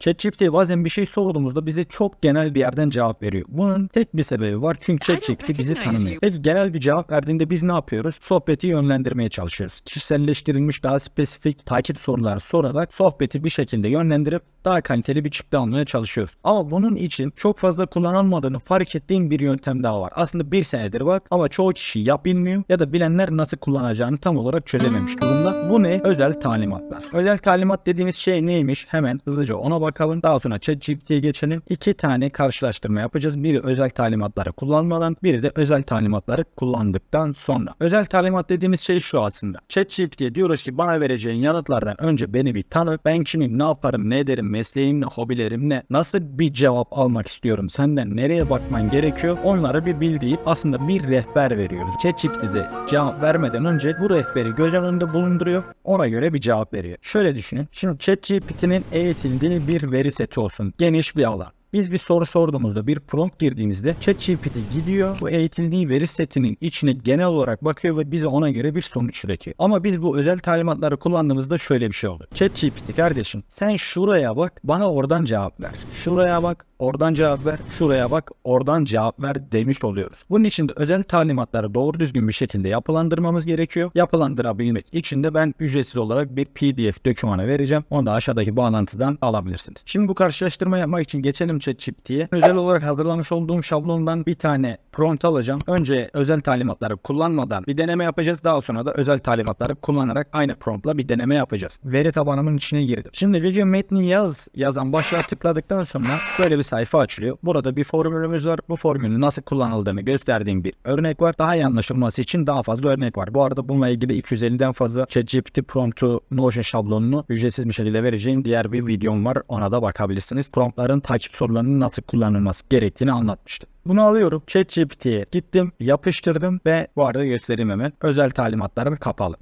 ChatGPT bazen bir şey sorduğumuzda bize çok genel bir yerden cevap veriyor. Bunun tek bir sebebi var çünkü ChatGPT bizi tanımıyor. Peki genel bir cevap verdiğinde biz ne yapıyoruz? Sohbeti yönlendirmeye çalışıyoruz. Kişiselleştirilmiş daha spesifik takip soruları sorarak sohbeti bir şekilde yönlendirip daha kaliteli bir çıktı almaya çalışıyoruz. Ama bunun için çok fazla kullanılmadığını fark ettiğim bir yöntem daha var. Aslında bir senedir var ama çoğu kişi ya bilmiyor ya da bilenler nasıl kullanacağını tam olarak çözememiş durumda. Bu ne? Özel talimatlar. Özel talimat dediğimiz şey neymiş? Hemen hızlıca ona bakalım. Daha sonra ChatGPT'ye geçelim. İki tane karşılaştırma yapacağız. Biri özel talimatları kullanmadan, biri de özel talimatları kullandıktan sonra. Özel talimat dediğimiz şey şu aslında. ChatGPT'ye diyoruz ki bana vereceğin yanıtlardan önce beni bir tanı. Ben kimim, ne yaparım, ne ederim, mesleğim ne, hobilerim ne, nasıl bir cevap almak istiyorum, senden nereye bakman gerekiyor onları bir bil deyip aslında bir rehber veriyoruz. ChatGPT'de cevap vermeden önce bu rehberi göz önünde bulunduruyor. Ona göre bir cevap veriyor. Şöyle düşünün. Şimdi ChatGPT'nin eğitildiği bir veri seti olsun. Geniş bir alan. Biz bir soru sorduğumuzda bir prompt girdiğimizde ChatGPT gidiyor bu eğitildiği veri setinin içine genel olarak bakıyor ve bize ona göre bir sonuç üretiyor. Ama biz bu özel talimatları kullandığımızda şöyle bir şey oluyor. ChatGPT kardeşim sen şuraya bak bana oradan cevap ver. Şuraya bak oradan cevap ver, şuraya bak, oradan cevap ver demiş oluyoruz. Bunun için de özel talimatları doğru düzgün bir şekilde yapılandırmamız gerekiyor. Yapılandırabilmek için de ben ücretsiz olarak bir PDF dokümanı vereceğim. Onu da aşağıdaki bağlantıdan alabilirsiniz. Şimdi bu karşılaştırma yapmak için geçelim ChatGPT'ye. Özel olarak hazırlamış olduğum şablondan bir tane prompt alacağım. Önce özel talimatları kullanmadan bir deneme yapacağız. Daha sonra da özel talimatları kullanarak aynı promptla bir deneme yapacağız. Veri tabanımın içine girdim. Şimdi video metni yaz yazan başlığa tıkladıktan sonra böyle bir sayfa açılıyor. Burada bir formülümüz var. Bu formülün nasıl kullanıldığını gösterdiğim bir örnek var. Daha iyi anlaşılması için daha fazla örnek var. Bu arada bununla ilgili 250'den fazla ChatGPT promptu Notion şablonunu ücretsiz bir şekilde vereceğim diğer bir videom var. Ona da bakabilirsiniz. Promptların takip sorularının nasıl kullanılması gerektiğini anlatmıştım. Bunu alıyorum. ChatGPT'ye gittim, yapıştırdım ve bu arada göstereyim hemen. Özel talimatlarım kapalı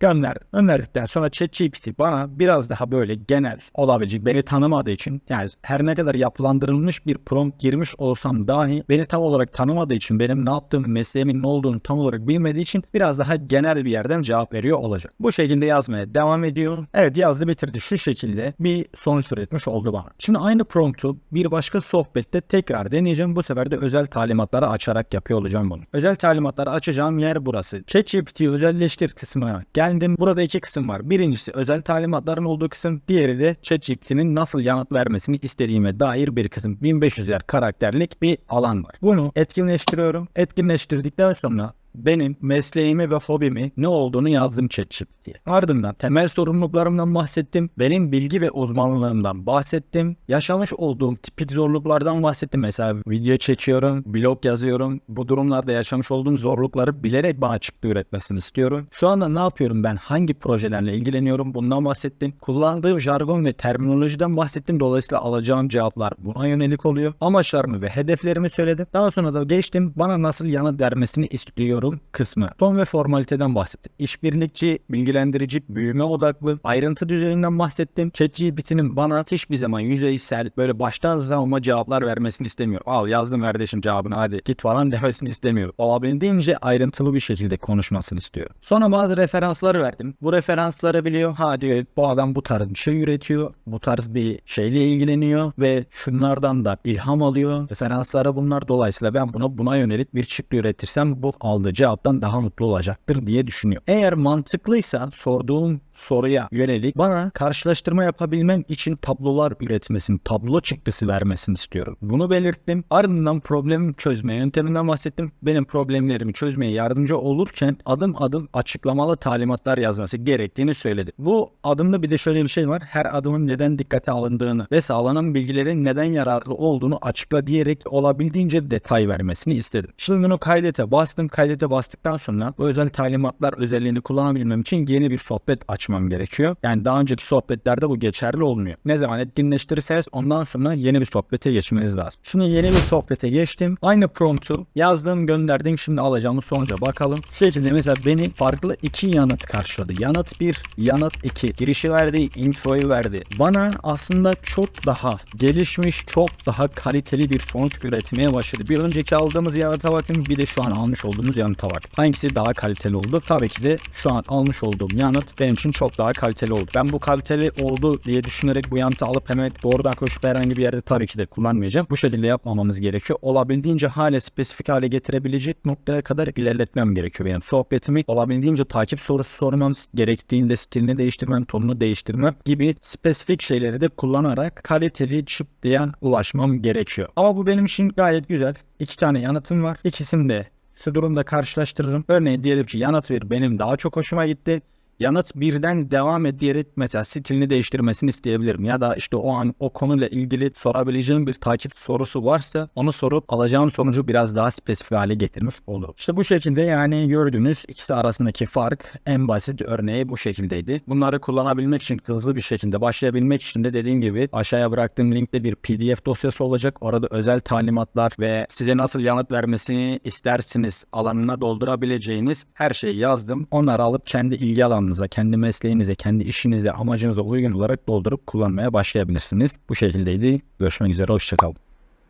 gönderdim. Gönderdikten sonra ChatGPT bana biraz daha böyle genel olabilecek beni tanımadığı için yani her ne kadar yapılandırılmış bir prompt girmiş olsam dahi beni tam olarak tanımadığı için benim ne yaptığım mesleğimin ne olduğunu tam olarak bilmediği için biraz daha genel bir yerden cevap veriyor olacak. Bu şekilde yazmaya devam ediyor. Evet yazdı bitirdi şu şekilde bir sonuç üretmiş oldu bana. Şimdi aynı promptu bir başka sohbette tekrar deneyeceğim. Bu sefer de özel talimatları açarak yapıyor olacağım bunu. Özel talimatları açacağım yer burası. ChatGPT'yi özelleştir kısmına gel geldim. Burada iki kısım var. Birincisi özel talimatların olduğu kısım. Diğeri de ChatGPT'nin nasıl yanıt vermesini istediğime dair bir kısım. 1500 yer karakterlik bir alan var. Bunu etkinleştiriyorum. Etkinleştirdikten sonra benim mesleğimi ve hobimi ne olduğunu yazdım ChatGPT'ye. Ardından temel sorumluluklarımdan bahsettim. Benim bilgi ve uzmanlığımdan bahsettim. Yaşamış olduğum tipik zorluklardan bahsettim. Mesela video çekiyorum, blog yazıyorum. Bu durumlarda yaşamış olduğum zorlukları bilerek bana çıktı üretmesini istiyorum. Şu anda ne yapıyorum ben? Hangi projelerle ilgileniyorum? Bundan bahsettim. Kullandığım jargon ve terminolojiden bahsettim. Dolayısıyla alacağım cevaplar buna yönelik oluyor. Amaçlarımı ve hedeflerimi söyledim. Daha sonra da geçtim. Bana nasıl yanıt vermesini istiyorum kısmı. Ton ve formaliteden bahsettim. İşbirlikçi, bilgilendirici, büyüme odaklı, ayrıntı düzeyinden bahsettim. ChatGPT'nin bana hiçbir zaman yüzeysel, böyle baştan savma cevaplar vermesini istemiyorum. Al yazdım kardeşim cevabını hadi git falan demesini istemiyorum. Olabildiğince ayrıntılı bir şekilde konuşmasını istiyorum. Sonra bazı referanslar verdim. Bu referansları biliyor. Ha diyor bu adam bu tarz bir şey üretiyor. Bu tarz bir şeyle ilgileniyor ve şunlardan da ilham alıyor. Referanslara bunlar dolayısıyla ben buna buna yönelik bir çıktı üretirsem bu aldığı cevaptan daha mutlu olacaktır diye düşünüyor. Eğer mantıklıysa sorduğum soruya yönelik bana karşılaştırma yapabilmem için tablolar üretmesini, tablo çıktısı vermesini istiyorum. Bunu belirttim. Ardından problemi çözme yönteminden bahsettim. Benim problemlerimi çözmeye yardımcı olurken adım adım açıklamalı talimatlar yazması gerektiğini söyledi. Bu adımda bir de şöyle bir şey var. Her adımın neden dikkate alındığını ve sağlanan bilgilerin neden yararlı olduğunu açıkla diyerek olabildiğince detay vermesini istedim. Şimdi bunu kaydete bastım. Kaydete bastıktan sonra bu özel talimatlar özelliğini kullanabilmem için yeni bir sohbet açmam gerekiyor. Yani daha önceki sohbetlerde bu geçerli olmuyor. Ne zaman etkinleştirirseniz ondan sonra yeni bir sohbete geçmeniz lazım. Şimdi yeni bir sohbete geçtim. Aynı promptu yazdım gönderdim. Şimdi alacağımız sonuca bakalım. Şu şekilde mesela beni farklı iki yanıt karşıladı. Yanıt 1, yanıt 2. Girişi verdi, introyu verdi. Bana aslında çok daha gelişmiş, çok daha kaliteli bir sonuç üretmeye başladı. Bir önceki aldığımız yanıta bakın bir de şu an almış olduğumuz yanıt yanıta bak. Hangisi daha kaliteli oldu? Tabii ki de şu an almış olduğum yanıt benim için çok daha kaliteli oldu. Ben bu kaliteli oldu diye düşünerek bu yanıtı alıp hemen doğrudan koşup herhangi bir yerde tabii ki de kullanmayacağım. Bu şekilde yapmamamız gerekiyor. Olabildiğince hale spesifik hale getirebilecek noktaya kadar ilerletmem gerekiyor benim. Sohbetimi olabildiğince takip sorusu sormam gerektiğinde stilini değiştirmem, tonunu değiştirmem gibi spesifik şeyleri de kullanarak kaliteli çıplıya ulaşmam gerekiyor. Ama bu benim için gayet güzel. İki tane yanıtım var. İkisini de şu durumda karşılaştırırım. Örneğin diyelim ki yanıt bir benim daha çok hoşuma gitti. Yanıt birden devam et diyerek mesela stilini değiştirmesini isteyebilirim. Ya da işte o an o konuyla ilgili sorabileceğim bir takip sorusu varsa onu sorup alacağım sonucu biraz daha spesifik hale getirmiş olurum. İşte bu şekilde yani gördüğünüz ikisi arasındaki fark en basit örneği bu şekildeydi. Bunları kullanabilmek için hızlı bir şekilde başlayabilmek için de dediğim gibi aşağıya bıraktığım linkte bir pdf dosyası olacak. Orada özel talimatlar ve size nasıl yanıt vermesini istersiniz alanına doldurabileceğiniz her şeyi yazdım. Onları alıp kendi ilgi alanınıza, kendi mesleğinize, kendi işinize, amacınıza uygun olarak doldurup kullanmaya başlayabilirsiniz. Bu şekildeydi. Görüşmek üzere. Hoşçakalın.